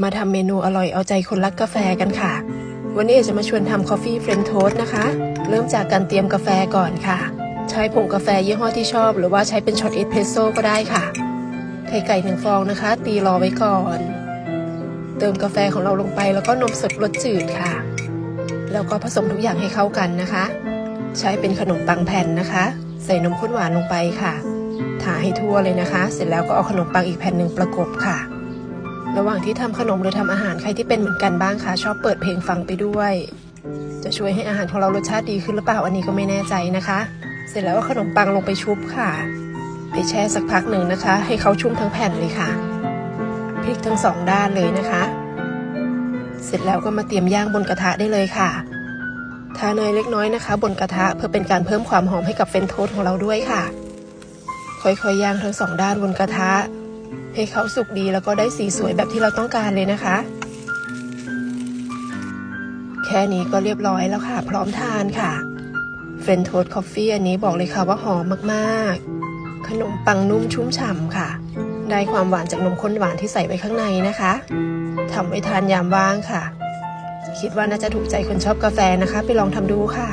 มาทำเมนูอร่อยเอาใจคนรักกาแฟกันค่ะ วันนี้จะมาชวนทำ Coffee French Toast นะคะ เริ่มจากการเตรียมกาแฟก่อนค่ะ ใช้ผงกาแฟยี่ห้อที่ชอบ หรือว่าใช้เป็นช็อตเอสเพรสโซ่ก็ได้ค่ะไข่ไก่หนึ่งฟองนะคะ ตีรอไว้ก่อน เติมกาแฟของเราลงไปแล้วก็นมสดรสจืดค่ะ แล้วก็ผสมทุกอย่างให้เข้ากันนะคะ ใช้เป็นขนมปังแผ่นนะคะ ใส่นมข้นหวานลงไปค่ะทาให้ทั่วเลยนะคะ เสร็จแล้วก็เอาขนมปังอีกแผ่นหนึ่งประกบค่ะ ระหว่างที่ทำขนมหรือทำอาหารใครที่เป็นเหมือนกันบ้างคะชอบเปิดเพลงฟังไปด้วย จะช่วยให้อาหารของเรารสชาติดีขึ้นหรือเปล่าอันนี้ก็ไม่แน่ใจนะคะ เสร็จแล้วก็ขนมปังลงไปชุบค่ะ ไปแช่สักพักหนึ่งนะคะ ให้เขาชุ่มทั้งแผ่นเลยค่ะพลิกทั้งสองด้านเลยนะคะ เสร็จแล้วก็มาเตรียมย่างบนกระทะได้เลยค่ะทาเนยเล็กน้อยนะคะ บนกระทะเพื่อเป็นการเพิ่มความหอมให้กับเฟรนช์โทสของเราด้วยค่ะ ค่อยๆย่างทั้งสองด้านบนกระทะ ให้เขาสุกดีแล้วก็ได้สีสวยแบบที่เราต้องการเลยนะคะ แค่นี้ก็เรียบร้อยแล้วค่ะ พร้อมทานค่ะเฟรนช์โทสคอฟฟี่อันนี้บอกเลยค่ะว่าหอมมากๆ ขนมปังนุ่มชุ่มฉ่ำค่ะ ได้ความหวานจากนมข้นหวานที่ใส่ไว้ข้างในนะคะทำไว้ทานยามว่างค่ะ คิดว่าน่าจะถูกใจคนชอบกาแฟนะคะ ไปลองทำดูค่ะ